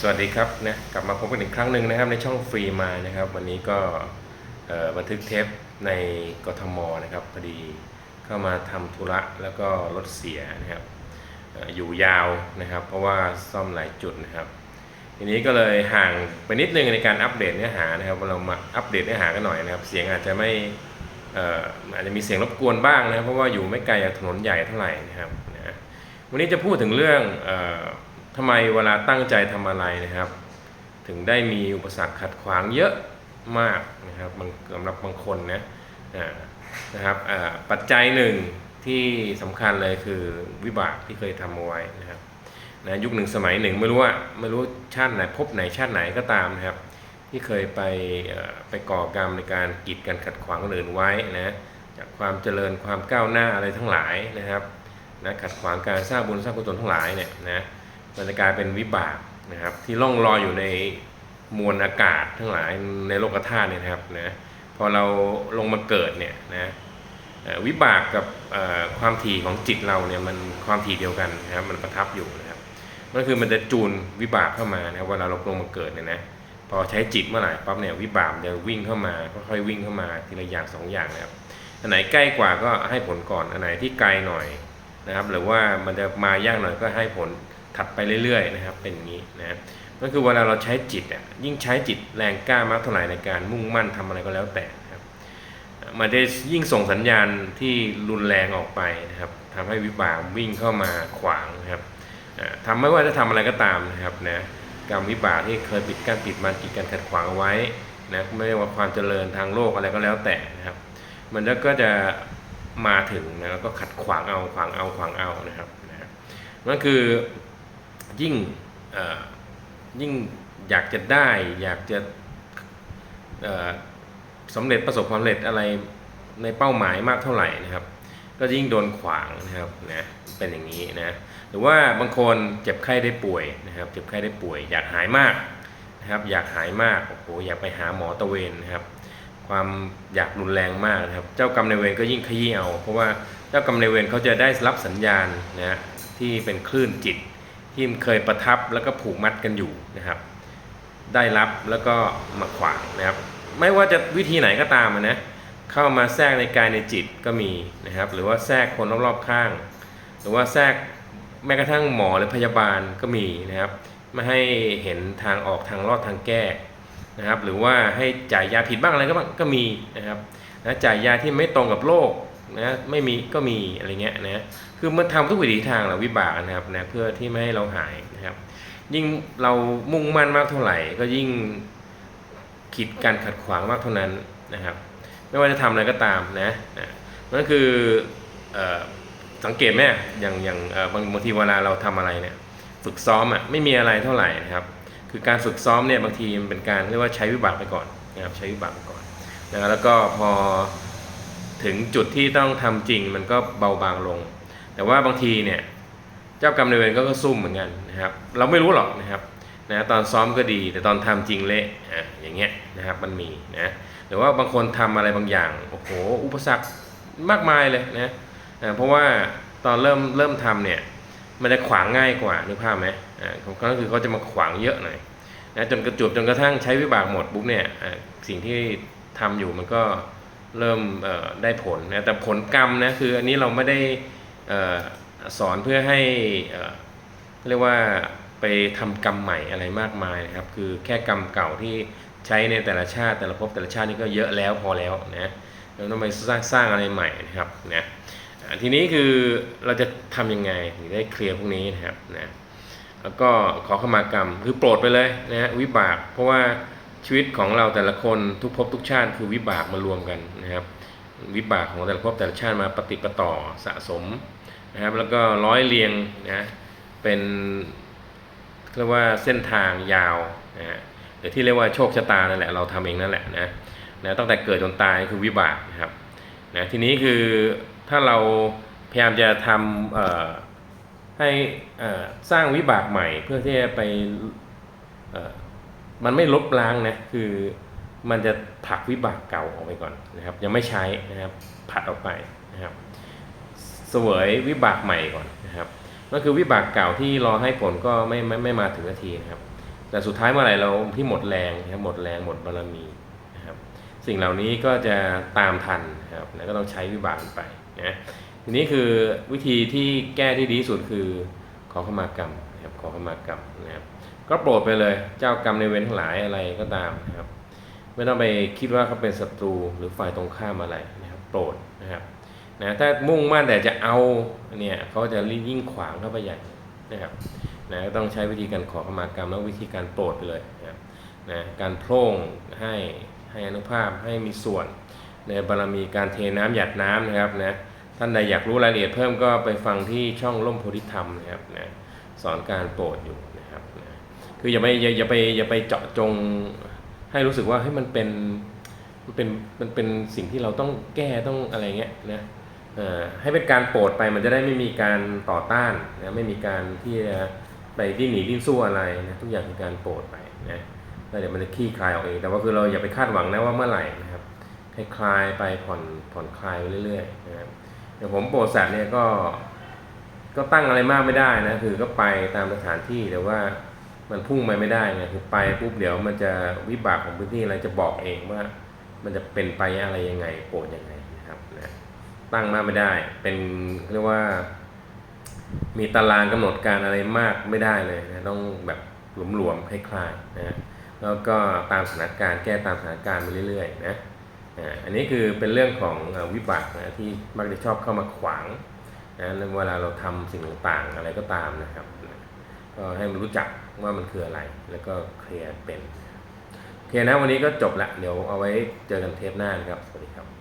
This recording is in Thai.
สวัสดีครับนะกลับมาพบกันอีกครั้งหนึ่งนะครับในช่องฟรีมานะครับ วันนี้ก็บันทึกเทปในกทมนะครับพอดีเข้ามาทำธุระแล้วก็รถเสียนะครับออยู่ยาวนะครับ เพราะว่าซ่อมหลายจุดนะครับทีนี้ก็เลยห่างไปนิดนึงในการอัปเดตเนื้อหานะครับเรามาอัปเดตเนื้อหากันหน่อยนะครับ เสียงอาจจะไม่อาจจะมีเสียงรบกวนบ้างนะครับเพราะว่าอยู่ไม่ไกลจากถนนใหญ่เท่าไหร่นะครับนะวันนี้จะพูดถึงเรื่องอ ทำไมเวลาตั้งใจทำอะไรนะครับ ถึงได้มีอุปสรรคขัดขวางเยอะมากนะครับบางสำหรับบางคนนะนะครับปัจจัยหนึ่งที่สำคัญเลยคือวิบากที่เคยทำเอาไว้นะครับนะยุคหนึ่งสมัยหนึ่งไม่รู้ว่าไม่รู้ชาติไหนภพไหนชาติไหนก็ตามนะครับ ที่เคยไปไปก่อกรรมในการกีดกันขัดขวางคนอื่นไว้นะจากความเจริญความก้าวหน้าอะไรทั้งหลายนะครับนะขัดขวางการสร้างบุญสร้างกุศลทั้งหลายเนี่ยนะ มันจะกลายเป็นวิบากนะครับ ที่ล่องลอยอยู่ในมวลอากาศทั้งหลายในโลกธาตุเนี่ยนะครับนะพอเราลงมาเกิดเนี่ยนะวิบากกับความถี่ของจิตเราเนี่ยมันความถี่เดียวกันนะครับมันประทับอยู่นะครับนั่นคือมันจะจูนวิบากเข้ามานะครับเวลาเราลงมาเกิดเนี่ยนะพอใช้จิตเมื่อไหร่ปั๊บเนี่ยวิบากจะวิ่งเข้ามาค่อยๆวิ่งเข้ามาทีละอย่างสองอย่างนะครับอันไหนใกล้กว่าก็ให้ผลก่อนอันไหนที่ไกลหน่อยนะครับ หรือว่ามันจะมายากหน่อยก็ให้ผล ถัดไปเรื่อยๆนะครับ เป็นอย่างนี้นะก็คือเวลาเราใช้จิตอะยิ่งใช้จิตแรงกล้ามากเท่าไหร่ในการมุ่งมั่นทำอะไรก็แล้วแต่ครับมันจะยิ่งส่งสัญญาณที่รุนแรงออกไปนะครับทำให้วิบากวิ่งเข้ามาขวางนะครับอ่าทำไม่ว่าจะทำอะไรก็ตามนะครับนะกรรมวิบากที่เคยปิดกั้นปิดมันกีดกันขัดขวางเอาไว้นะไม่ว่าความเจริญทางโลกอะไรก็แล้วแต่นะครับ มันก็จะมาถึงนะแล้วก็ขัดขวางเอาขวางเอาขวางเอานะครับนะนั่นคือ ยิ่งอยิ่งอยากจะได้ อยากจะสำเร็จประสบความสำเร็จอะไรในเป้าหมายมากเท่าไหร่นะครับ ก็ยิ่งโดนขวางนะครับนะเป็นอย่างนี้นะหรือว่าบางคนเจ็บไข้ได้ป่วยนะครับเจ็บไข้ได้ป่วย อยากหายมากนะครับ อยากหายมากโอ้โหอยากไปหาหมอตะเวนนะครับ ความอยากรุนแรงมากนะครับ เจ้ากรรมนายเวรก็ยิ่งขยี้เอา เพราะว่าเจ้ากรรมนายเวรเขาจะได้รับสัญญาณนะฮะที่เป็นคลื่นจิต ที่เคยประทับแล้วก็ผูกมัดกันอยู่นะครับ ได้รับแล้วก็มาขวางนะครับ ไม่ว่าจะวิธีไหนก็ตามนะเข้ามาแทรกในกายในจิตก็มีนะครับ หรือว่าแทรกคนรอบๆข้าง หรือว่าแทรกแม้กระทั่งหมอหรือพยาบาลก็มีนะครับไม่ให้เห็นทางออกทางรอดทางแก้นะครับ หรือว่าให้จ่ายยาผิดบ้างอะไรก็บ้างก็มีนะครับนะจ่ายยาที่ไม่ตรงกับโรค นะไม่มีก็มีอะไรเงี้ยนะคือมันทำทุกวิถีทางแหละวิบากนะครับนะเพื่อที่ไม่ให้เราหายนะครับ ยิ่งเรามุ่งมั่นมากเท่าไหร่ ก็ยิ่งขีดการขัดขวางมากเท่านั้นนะครับ ไม่ว่าจะทำอะไรก็ตามนะนะนั่นคืออสังเกตไหมอย่างอย่างบางบางทีเวลาเราทำอะไรเนี่ยฝึกซ้อมอะไม่มีอะไรเท่าไหร่นะครับ คือการฝึกซ้อมเนี่ยบางทีมันเป็นการเรียกว่าใช้วิบากไปก่อนนะครับใช้วิบากไปก่อนนะแล้วก็พอ ถึงจุดที่ต้องทำจริงมันก็เบาบางลง แต่ว่าบางทีเนี่ยเจ้ากรรมนายเวรก็ก็ซุ่มเหมือนกันนะครับ เราไม่รู้หรอกนะครับนะตอนซ้อมก็ดีแต่ตอนทำจริงเละอะอย่างเงี้ยนะครับมันมีนะหรือว่าบางคนทำอะไรบางอย่างโอ้โหอุปสรรคมากมายเลยนะอ่าเพราะว่าตอนเริ่มเริ่มทำเนี่ยมันจะขวางง่ายกว่านึกภาพไหมอ่าก็คือเขาจะมาขวางเยอะหน่อยนะจนกระจวบจนกระทั่งใช้วิบากหมดปุ๊บเนี่ยอ่าสิ่งที่ทำอยู่มันก็ เริ่มได้ผลนะแต่ผลกรรมนะคืออันนี้เราไม่ได้อสอนเพื่อให้เอ่อเรียกว่าไปทำกรรมใหม่อะไรมากมายนะครับ คือแค่กรรมเก่าที่ใช้ในแต่ละชาติแต่ละภพแต่ละชาตินี่ก็เยอะแล้วพอแล้วนะเราต้องไปสร้างสร้างอะไรใหม่นะครับนะทีนี้คือเราจะทำยังไงถึงได้เคลียร์พวกนี้นะครับนะแล้วก็ขอขมากรรมคือโปรดไปเลยนะฮะวิบากเพราะว่า ชีวิตของเราแต่ละคนทุกภพทุกชาติคือวิบากมารวมกันนะครับ วิบากของแต่ละภพแต่ละชาติมาปฏิปต่อสะสมนะครับ แล้วก็ร้อยเรียงนะเป็นเรียกว่าเส้นทางยาวนะหรือที่เรียกว่าโชคชะตานั่นแหละเราทำเองนั่นแหละนะนะตั้งแต่เกิดจนตายคือวิบากนะครับนะทีนี้คือถ้าเราพยายามจะทำเอ่อให้อ่อสร้างวิบากใหม่เพื่อที่จะไป มันไม่ลบล้างนะคือมันจะผลักวิบากเก่าออกไปก่อนนะครับ ยังไม่ใช้นะครับผัดออกไปนะครับเสวยวิบากใหม่ก่อนนะครับก็คือวิบากเก่าที่รอให้ผลก็ไม่ไม่ไม่มาถึงนาทีนะครับ แต่สุดท้ายเมื่อไหร่เราที่หมดแรงนะครับหมดแรงหมดบารมีนะครับ สิ่งเหล่านี้ก็จะตามทันนะครับแล้วก็ต้องใช้วิบากไปนะทีนี้คือวิธีที่แก้ที่ดีที่สุดคือขอขมากรรมนะครับขอขมากรรมนะครับ ก็โปรดไปเลย เจ้ากรรมในเวรทั้งหลายอะไรก็ตามนะครับไม่ต้องไปคิดว่าเขาเป็นศัตรูหรือฝ่ายตรงข้ามอะไรนะครับโปรดนะครับนะถ้ามุ่งมั่นแต่จะเอาเนี่ยเขาจะยิ่งขวางเข้าไปใหญ่นะครับนะต้องใช้วิธีการขอขมากรรมแล้ววิธีการโปรดไปเลยนะครับนะการโพร่งให้ให้อนุภาพให้มีส่วน ในบารมีการเทน้ำหยาดน้ำนะครับนะท่านใดอยากรู้รายละเอียดเพิ่มก็ไปฟังที่ช่องล่มโพธิธรรมนะครับนะสอนการโปรดอยู่นะครับนะ คืออย่าไปอย่าอย่าไปอย่าไปเจาะจง ให้รู้สึกว่าให้มันเป็นมันเป็นมันเป็นสิ่งที่เราต้องแก้ต้องอะไรเงี้ยนะเอ่อให้เป็นการโปรดไปมันจะได้ไม่มีการต่อต้านนะไม่มีการที่จะไปดิ้นหนีดิ้นสู้อะไรนะทุกอย่างคือการโปรดไปนะแล้วเดี๋ยวมันจะคลี่คลายออกเองแต่ว่าคือเราอย่าไปคาดหวังนะว่าเมื่อไหร่นะครับให้คลายไปผ่อนผ่อนคลายไปเรื่อยๆนะครับอย่างผมโปรดสัตว์เนี่ยก็ก็ตั้งอะไรมากไม่ได้นะคือก็ไปตามสถานที่แต่ว่า มันพุ่งไปไม่ได้ไงคือไปปุ๊บเดี๋ยวมันจะวิบากของพื้นที่อะไรจะบอกเองว่า มันจะเป็นไปอะไรยังไงโปรดยังไงนะครับนะตั้งมากไม่ได้ เป็นเรียกว่า มีตารางกำหนดการอะไรมากไม่ได้เลยนะต้องแบบหลวมๆคล้ายๆนะแล้วก็ตามสถานการณ์แก้ตามสถานการณ์ไปเรื่อยๆนะอันนี้คือเป็นเรื่องของวิบากนะที่มักจะชอบเข้ามาขวางนะเวลาเราทำสิ่งต่างๆอะไรก็ตามนะครับ ให้มันรู้จักว่ามันคืออะไร แล้วก็เคลียร์เป็น โอเคนะวันนี้ก็จบละ เดี๋ยวเอาไว้เจอกันเทปหน้านะครับ สวัสดีครับ